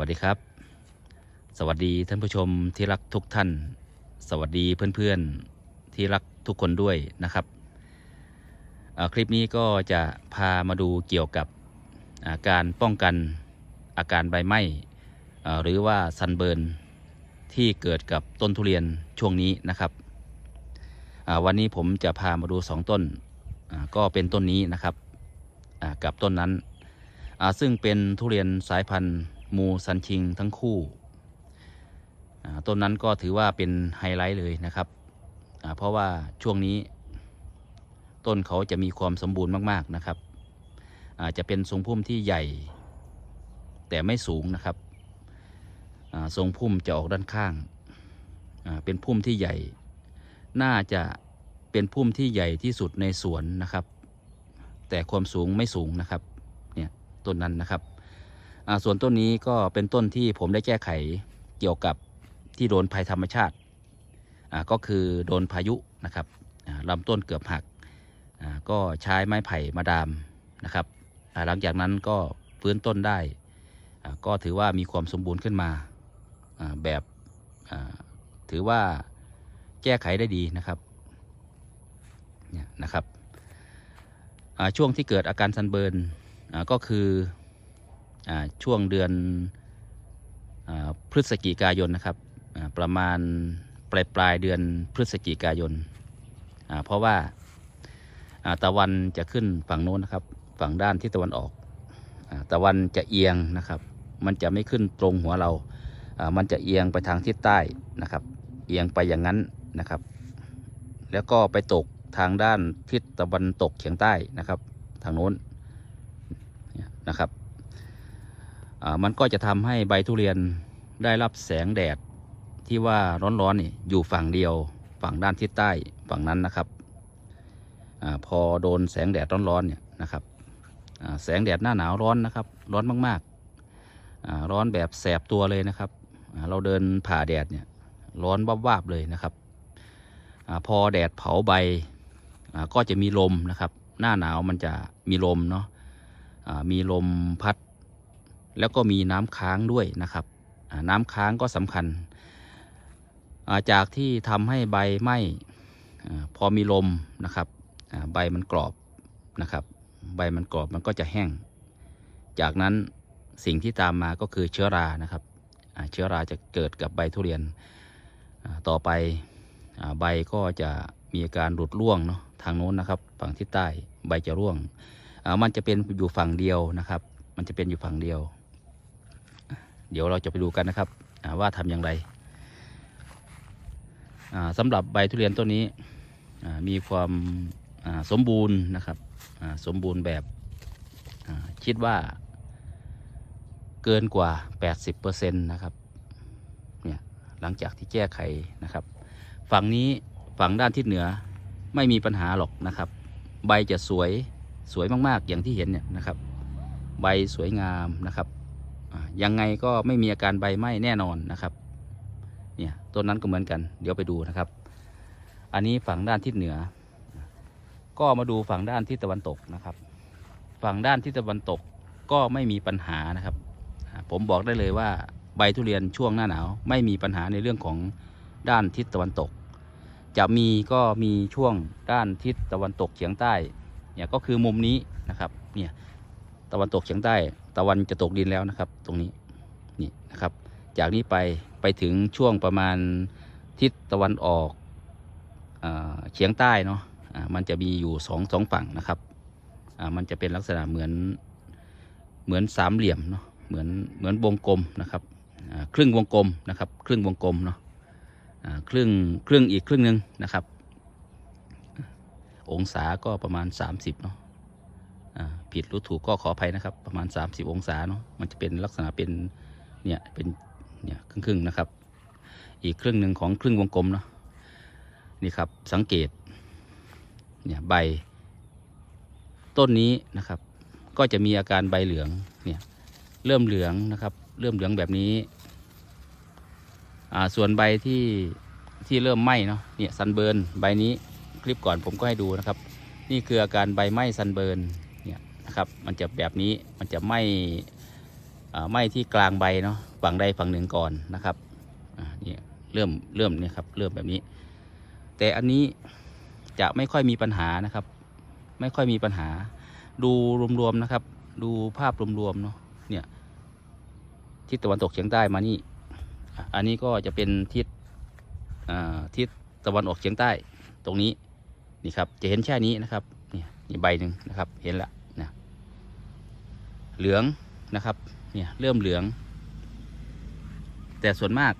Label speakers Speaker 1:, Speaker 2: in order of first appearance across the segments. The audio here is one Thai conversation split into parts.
Speaker 1: วัสดีครับ สวัสดีท่านผู้ชมที่รักทุกท่าน สวัสดีเพื่อนๆที่รักทุกคนด้วยนะครับคลิปนี้ก็จะพามาดูเกี่ยวกับาการป้องกันอาการใบไหม้หรือว่าซันเบิร์นที่เกิดกับต้นทุเรียนช่วงนี้นะครับวันนี้ผมจะพามาดูสองต้นก็เป็นต้นนี้นะครับกับต้นนั้นซึ่งเป็นทุเรียนสายพันธุ์ มูซันชิงทั้งคู่ต้นนั้นก็ถือว่าเป็นไฮไลท์เลยนะครับ เพราะว่าช่วงนี้ ต้นเขาจะมีความสมบูรณ์มากๆนะครับ อาจะเป็นทรงพุ่มที่ใหญ่ แต่ไม่สูงนะครับทรงพุ่มจะออกด้านข้าง เป็นพุ่มที่ใหญ่ น่าจะเป็นพุ่มที่ใหญ่ที่สุดในสวนนะครับ แต่ความสูงไม่สูงนะครับ เนี่ยต้นนั้นนะครับ ส่วนต้นนี้ก็เป็นต้นที่ผมได้แก้ไขเกี่ยวกับที่โดนภัยธรรมชาติก็คือโดนพายุนะครับลำต้นเกือบหักก็ใช้ไม้ไผ่มาดามนะครับหลังจากนั้นก็ฟื้นต้นได้ก็ถือว่ามีความสมบูรณ์ขึ้นมาแบบถือว่าแก้ไขได้ดีนะครับเนี่ยนะครับช่วงที่เกิดอาการซันเบิร์นก็คือ ช่วงเดือนอพฤศจิกายนนะครับประมาณปลายปลายเดือนพฤศจิกายน เพราะว่าตะวันจะขึ้นฝั่งโน้นนะครับ ฝั่งด้านที่ตะวันออกตะวันจะเอียงนะครับ มันจะไม่ขึ้นตรงหัวเรา มันจะเอียงไปทางทิศใต้นะครับ เอียงไปอย่างนั้นนะครับ แล้วก็ไปตกทางด้านทิศตะวันตกเฉียงใต้นะครับ ทางโน้นนะครับ มันก็จะทำให้ใบทุเรียนได้รับแสงแดดที่ว่าร้อนๆนี่อยู่ฝั่งเดียว ฝั่งด้านทิศใต้ฝั่งนั้นนะครับอพอโดนแสงแดดร้อนๆเนี่ยนะครับแสงแดดหน้าหนาวร้อนนะครับ ร้อนมากๆร้อนแบบแสบตัวเลยนะครับ เราเดินผ่าแดดเนี่ยร้อนวาบๆเลยนะครับอพอแดดเผาใบก็จะมีลมนะครับ หน้าหนาวมันจะมีลมเนาะมีลมพัด แล้วก็มีน้ำค้างด้วยนะครับน้ำค้างก็สำคัญาจากที่ทำให้ใบไหม้พอมีลมนะครับใบมันกรอบนะครับ ใบมันกรอบมันก็จะแห้ง จากนั้นสิ่งที่ตามมาก็คือเชื้อรานะครับเชื้อราจะเกิดกับใบทุเรียนต่อไปใบก็จะมีอาการหลุดร่วงเนาะทางโน้นนะครับ ฝั่งทิศใต้ใบจะร่วงมันจะเป็นอยู่ฝั่งเดียวนะครับ มันจะเป็นอยู่ฝั่งเดียว เดี๋ยวเราจะไปดูกันนะครับอ่าว่าทำอย่างไรอ่าสำหรับใบทุเรียนต้นนี้มีความสมบูรณ์นะครับสมบูรณ์แบบคิดว่าเกินกว่า 80%นะครับเนี่ยหลังจากที่แก้ไขนะครับ ฝั่งนี้ฝั่งด้านทิศเหนือไม่มีปัญหาหรอกนะครับ ใบจะสวยสวยมากๆอย่างที่เห็นเนี่ยนะครับ ใบสวยงามนะครับ ยังไงก็ไม่มีอาการใบไหม้แน่นอนนะครับ เนี่ยต้นนั้นก็เหมือนกัน เดี๋ยวไปดูนะครับ อันนี้ฝั่งด้านทิศเหนือ ก็มาดูฝั่งด้านทิศตะวันตกนะครับ ฝั่งด้านทิศตะวันตกก็ไม่มีปัญหานะครับ ผมบอกได้เลยว่าใบทุเรียนช่วงหน้าหนาว ไม่มีปัญหาในเรื่องของด้านทิศตะวันตก จะมีก็มีช่วงด้านทิศตะวันตกเฉียงใต้เนี่ยก็คือมุมนี้นะครับเนี่ยตะวันตกเฉียงใต้ ตะวันจะตกดินแล้วนะครับ ตรงนี้นี่นะครับ จากนี้ไปไปถึงช่วงประมาณทิศตะวันออกอเฉียงใต้เนาะมันจะมีอยู่สองสองฝั่งนะครับมันจะเป็นลักษณะเหมือนเหมือนสามเหลี่ยมเนาะเหมือนเหมือนวงกลมนะครับครึ่งวงกลมนะครับ ครึ่งวงกลมเนาะครึ่งครึ่งอีกครึ่งหนึ่งนะครับ องศาก็ประมาณ 30เนาะ ผิดหรู้ถูกก็ขออภัยนะครับ ประมาณ 30 องศาเนาะมันจะเป็นลักษณะเป็นเนี่ยเป็นเนี่ยครึ่งๆนะครับ อีกครึ่งหนึ่งของครึ่งวงกลมเนาะนี่ครับสังเกตเนี่ยใบต้นนี้นะครับ ก็จะมีอาการใบเหลืองเนี่ยเริ่มเหลืองนะครับ เริ่มเหลืองแบบนี้อ่าส่วนใบที่ที่เริ่มไหม้เนาะเนี่ยซันเบิร์นใบนี้คลิปก่อนผมก็ให้ดูนะครับ นี่คืออาการใบไหม้ซันเบิร์น นะครับ มันจะแบบนี้มันจะไหม้อ่ไหม้ที่กลางใบเนาะฝั่งใดฝั่งหนึ่งก่อนนะครับนี่เริ่มเริ่มเนี่ยครับเริ่มแบบนี้ แต่อันนี้จะไม่ค่อยมีปัญหานะครับ ไม่ค่อยมีปัญหา ดูรวมๆนะครับ ดูภาพรวมๆเนาะเนี่ยทิศตะวันตกเฉียงใต้มานี่ อันนี้ก็จะเป็นทิศอ่าทิศตะวันออกเฉียงใต้ตรงนี้นี่ครับจะเห็นแค่นี้นะครับเนี่ยนี่ใบหนึ่งนะครับเห็นละนะ เหลืองนะครับเนี่ยเริ่มเหลือง แต่ส่วนมาก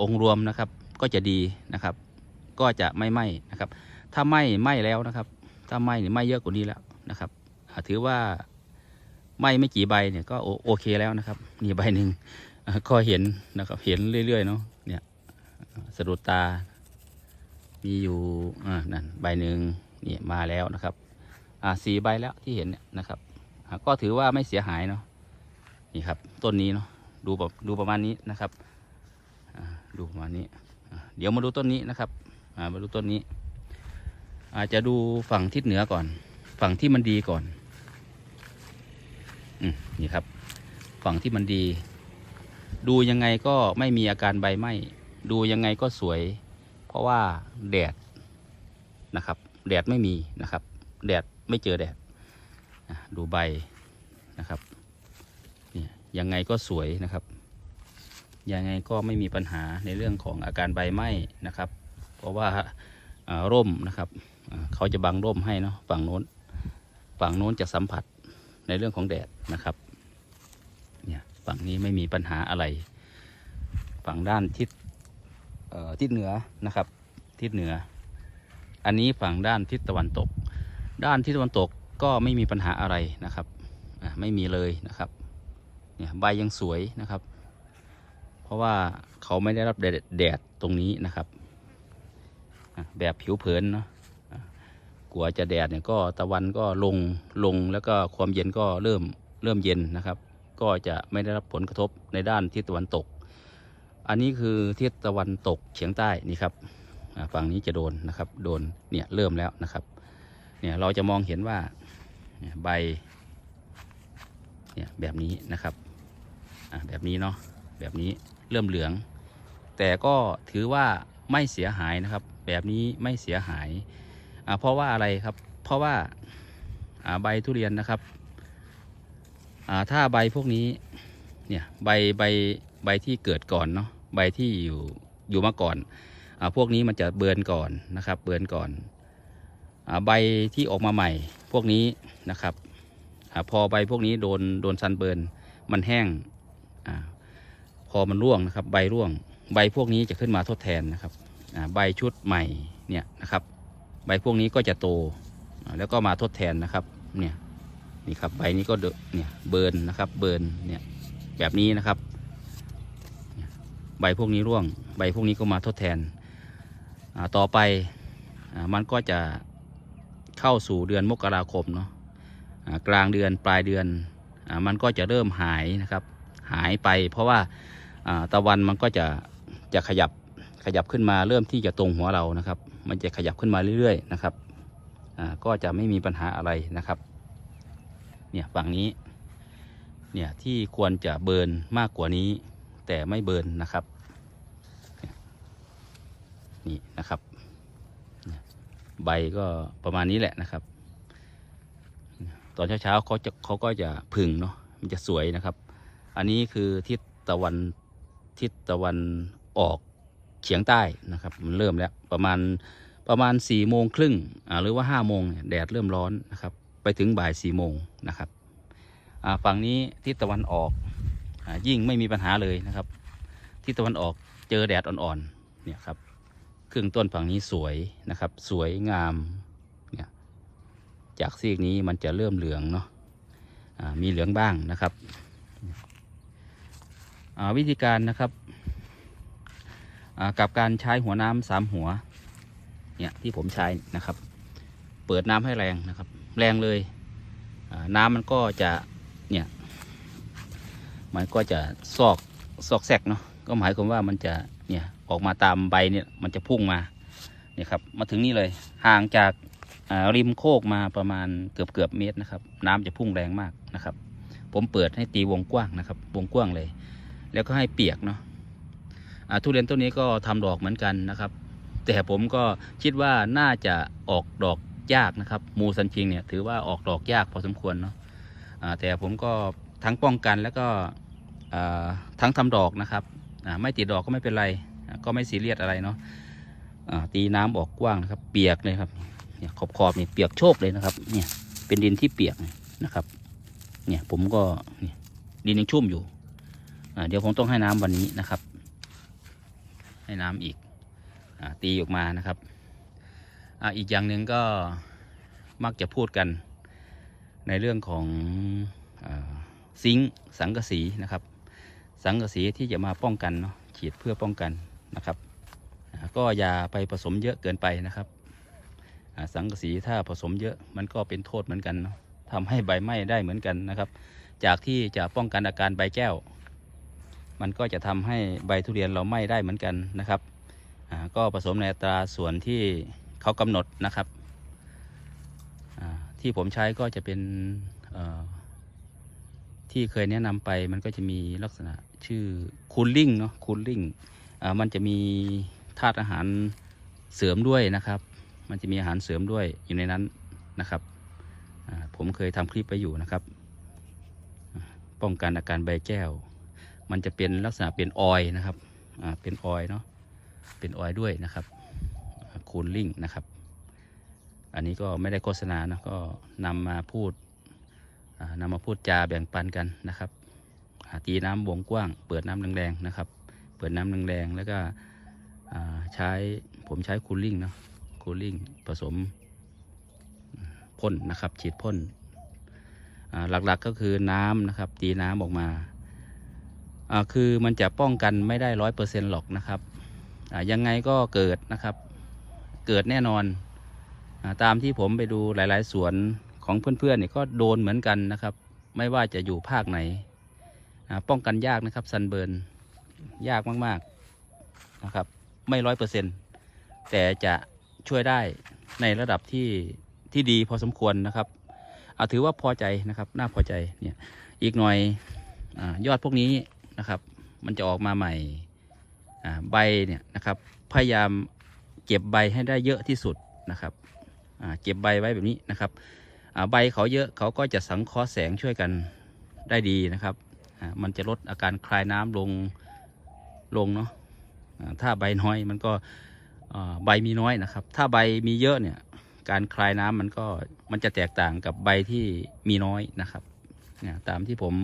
Speaker 1: องค์รวมนะครับก็จะดีนะครับ ก็จะไม่ไหม้นะครับ ถ้าไหม้ไหม้แล้วนะครับ ถ้าไหม้เนี่ยไหม้เยอะกว่านี้แล้วนะครับถือว่าไหม้ไม่กี่ใบเนี่ยก็โอเคแล้วนะครับนี่ใบหนึ่งก็เห็นนะครับเห็นเรื่อยๆเนาะเนี่ยสะดุดตา มีอยู่อ่านั่นใบหนึ่งนี่มาแล้วนะครับอ่าสี่ใบแล้วที่เห็นเนี่ยนะครับ ก็ถือว่าไม่เสียหายเนาะนี่ครับต้นนี้เนาะดูแบบดูประมาณนี้นะครับดูประมาณนี้ เดี๋ยวมาดูต้นนี้นะครับมาดูต้นนี้ อาจจะดูฝั่งทิศเหนือก่อน ฝั่งที่มันดีก่อนอืนี่ครับ ฝั่งที่มันดี ดูยังไงก็ไม่มีอาการใบไหม้ดูยังไงก็สวย เพราะว่าแดดนะครับ แดดไม่มีนะครับ แดดไม่เจอแดด ดูใบนะครับเนี่ยยังไงก็สวยนะครับ ยังไงก็ไม่มีปัญหาในเรื่องของอาการใบไหม้นะครับ เพราะว่าร่มนะครับเขาจะบังร่มให้เนาะฝั่งโน้นฝั่งโน้นจะสัมผัสในเรื่องของแดดนะครับเนี่ยฝั่งนี้ไม่มีปัญหาอะไร ฝั่งด้านทิศทิศเหนือนะครับ ทิศเหนือ อันนี้ฝั่งด้านทิศตะวันตก ด้านทิศตะวันตก ก็ไม่มีปัญหาอะไรนะครับไม่มีเลยนะครับเนี่ยใบยังสวยนะครับ เพราะว่าเขาไม่ได้รับแดดแดดตรงนี้นะครับแบบผิวเผินเนาะกลัวจะแดดเนี่ยก็ตะวันก็ลงลงแล้วก็ความเย็นก็เริ่มเริ่มเย็นนะครับ ก็จะไม่ได้รับผลกระทบในด้านทิศตะวันตก อันนี้คือทิศตะวันตกเฉียงใต้นี่ครับฝั่งนี้จะโดนนะครับ โดนเนี่ยเริ่มแล้วนะครับ เนี่ยเราจะมองเห็นว่า ใบเนี่ยแบบนี้นะครับอ่าแบบนี้เนาะแบบนี้เริ่มเหลือง แต่ก็ถือว่าไม่เสียหายนะครับ แบบนี้ไม่เสียหายอ่าเพราะว่าอะไรครับ เพราะว่าอ่าใบทุเรียนนะครับอ่าถ้าใบพวกนี้เนี่ยใบใบใบที่เกิดก่อนเนาะใบที่อยู่อยู่มาก่อนอ่าพวกนี้มันจะเบือนก่อนนะครับ เบือนก่อนอ่าใบที่ออกมาใหม่ พวกนี้นะครับอพอใบพวกนี้โดนโดนซันเบิร์นมันแห้งอพอมันร่วงนะครับ ใบร่วง ใบพวกนี้จะขึ้นมาทดแทนนะครับใบชุดใหม่เนี่ยนะครับ ใบพวกนี้ก็จะโตแล้วก็มาทดแทนนะครับเนี่ยนี่ครับใบนี้ก็เนี่ยเบิร์นนะครับเบิร์นเนี่ยแบบนี้นะครับใบพวกนี้ร่วง ใบพวกนี้ก็มาทดแทนต่อไปอมันก็จะ เข้าสู่เดือนมกราคมเนาะกลางเดือนปลายเดือนอมันก็จะเริ่มหายนะครับ หายไป เพราะว่าตะวันมันก็จะจะขยับขยับขึ้นมาเริ่มที่จะตรงหัวเรานะครับ มันจะขยับขึ้นมาเรื่อยๆนะครับก็จะไม่มีปัญหาอะไรนะครับ เนี่ยฝั่งนี้ เนี่ยที่ควรจะเบิร์นมากกว่านี้ แต่ไม่เบิร์นนะครับ นี่นะครับ ใบก็ประมาณนี้แหละนะครับ ตอนเช้าๆเขาจะเขาก็จะพึ่งเนาะมันจะสวยนะครับ อันนี้คือทิศตะวันทิศตะวันออกเฉียงใต้นะครับ มันเริ่มแล้วประมาณประมาณสี่โมงครึ่งหรือว่าห้าโมงแดดเริ่มร้อนนะครับ ไปถึงบ่ายสี่โมงนะครับฝั่งนี้ทิศตะวันออกอยิ่งไม่มีปัญหาเลยนะครับ ทิศตะวันออกเจอแดดอ่อนๆเนี่ยครับ ครึ่งต้นฝั่งนี้สวยนะครับ สวยงามเนี่ยจากซีกนี้มันจะเริ่มเหลืองเนาะอ่ามีเหลืองบ้างนะครับวิธีการนะครับกับการใช้หัวน้ำสามหัวเนี่ยที่ผมใช้นะครับ เปิดน้ำให้แรงนะครับ แรงเลยน้ำมันก็จะเนี่ยมันก็จะซอกซอกแซกเนาะก็หมายความว่ามันจะเนี่ย ออกมาตามใบเนี่ยมันจะพุ่งมาเนี่ยครับมาถึงนี่เลยห่างจากริมโคกมาประมาณเกือบเกือบเมตรนะครับ น้ำจะพุ่งแรงมากนะครับ ผมเปิดให้ตีวงกว้างนะครับ วงกว้างเลย แล้วก็ให้เปียกเนาะทุเรียนต้นนี้ก็ทำดอกเหมือนกันนะครับ แต่ผมก็คิดว่าน่าจะออกดอกยากนะครับมูซันชิงเนี่ยถือว่าออกดอกยากพอสมควรเนาะแต่ผมก็ทั้งป้องกันแล้วก็ทั้งทำดอกนะครับไม่ติดดอกก็ไม่เป็นไร ก็ไม่ซีเรียสอะไรเนาะตีน้ำออกกว้างนะครับ เปียกเลยครับเนี่ยขอบขอบๆนี่เปียกโชกเลยนะครับ เนี่ยเป็นดินที่เปียกนะครับ เนี่ยผมก็เนี่ยดินยังชุ่มอยู่เดี๋ยวผมต้องให้น้ำวันนี้นะครับ ให้น้ำอีกอตีออกมานะครับออีกอย่างหนึ่งก็มักจะพูดกันในเรื่องของอซิงสังกะสีนะครับ สังกะสีที่จะมาป้องกันเนาะฉีดเพื่อป้องกัน นะครับ ก็อย่าไปผสมเยอะเกินไปนะครับ สังกะสีถ้าผสมเยอะมันก็เป็นโทษเหมือนกันเนาะทำให้ใบไหม้ได้เหมือนกันนะครับ จากที่จะป้องกันอาการใบแก้ว มันก็จะทำให้ใบทุเรียนเราไหม้ได้เหมือนกันนะครับก็ผสมในอัตราส่วนที่เขากำหนดนะครับที่ผมใช้ก็จะเป็นที่เคยแนะนำไปมันก็จะมีลักษณะชื่อคูลลิ่งเนาะคูลลิ่ง มันจะมีธาตุอาหารเสริมด้วยนะครับ มันจะมีอาหารเสริมด้วยอยู่ในนั้นนะครับผมเคยทำคลิปไปอยู่นะครับ ป้องกันอาการใบแก้ว มันจะเป็นลักษณะเป็นออยนะครับเป็นออยเนาะเป็นออยด้วยนะครับคูลลิ่งนะครับ อันนี้ก็ไม่ได้โฆษณานะก็นำมาพูดอ่านำมาพูดจาแบ่งปันกันนะครับตีน้ำวงกว้าง เปิดน้ำแรงๆนะครับ เปิดน้ำแรงๆแล้วก็ใช้ผมใช้คูลลิ่งเนาะคูลลิ่งผสมพ่นนะครับฉีดพ่นหลักๆก็คือน้ำนะครับ ตีน้ำออกมาคือมันจะป้องกันไม่ได้ร้อยเปอร์เซ็นต์หรอกนะครับยังไงก็เกิดนะครับ เกิดแน่นอนอตามที่ผมไปดูหลาย ๆ สวนของเพื่อนๆเนี่ยก็โดนเหมือนกันนะครับ ไม่ว่าจะอยู่ภาคไหนป้องกันยากนะครับซันเบิร์น ยากมากๆนะครับ ไม่ร้อยเปอร์เซ็นต์แต่จะช่วยได้ในระดับที่ที่ดีพอสมควรนะครับเอาถือว่าพอใจนะครับ น่าพอใจเนี่ยอีกหน่อยอยอดพวกนี้นะครับ มันจะออกมาใหม่ใบเนี่ยนะครับ พยายามเก็บใบให้ได้เยอะที่สุดนะครับเก็บใบไว้แบบนี้นะครับใบเขาเยอะเขาก็จะสังเคราะห์แสงช่วยกันได้ดีนะครับ มันจะลดอาการคลายน้ำลง ลงเนาะถ้าใบน้อยมันก็ใบมีน้อยนะครับ ถ้าใบมีเยอะเนี่ย การคลายน้ำมันก็มันจะแตกต่างกับใบที่มีน้อยนะครับเนี่ยตามที่ผม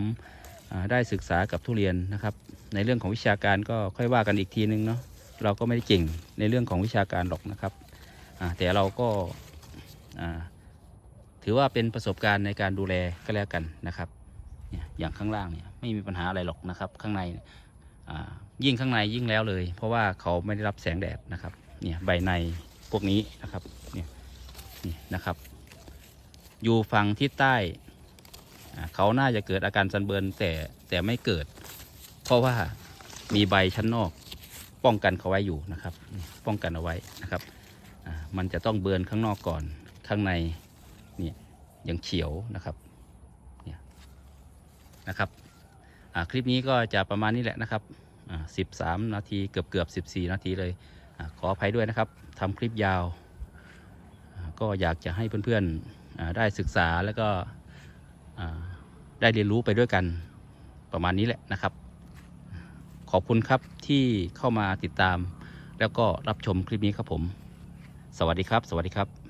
Speaker 1: ได้ศึกษากับทุเรียนนะครับ ในเรื่องของวิชาการก็ค่อยว่ากันอีกทีนึงเนาะเราก็ไม่ได้เก่งในเรื่องของวิชาการหรอกนะครับแต่เราก็ถือว่าเป็นประสบการณ์ในการดูแลก็แล้วกันนะครับ อย่างข้างล่างเนี่ยไม่มีปัญหาอะไรหรอกนะครับ ข้างในน ยิ่งข้างในยิ่งแล้วเลย เพราะว่าเขาไม่ได้รับแสงแดดนะครับเนี่ยใบในพวกนี้นะครับเนี่ยนี่นะครับ อยู่ฝั่งทิศใต้เขาน่าจะเกิดอาการซันเบิร์นแต่แต่ไม่เกิด เพราะว่ามีใบชั้นนอกป้องกันเขาไว้อยู่นะครับ ป้องกันเอาไว้นะครับมันจะต้องเบิร์นข้างนอกก่อนข้างในเนี่ยยังเขียวนะครับเนี่ยนะครับ คลิปนี้ก็จะประมาณนี้แหละนะครับสิบสามนาทีเกือบเกือบสิบสี่นาทีเลยอขออภัยด้วยนะครับทำคลิปยาว ก็อยากจะให้เพื่อนๆอ่าได้ศึกษาแล้วก็ได้เรียนรู้ไปด้วยกันประมาณนี้แหละนะครับ ขอบคุณครับที่เข้ามาติดตาม แล้วก็รับชมคลิปนี้ครับผม สวัสดีครับ สวัสดีครับ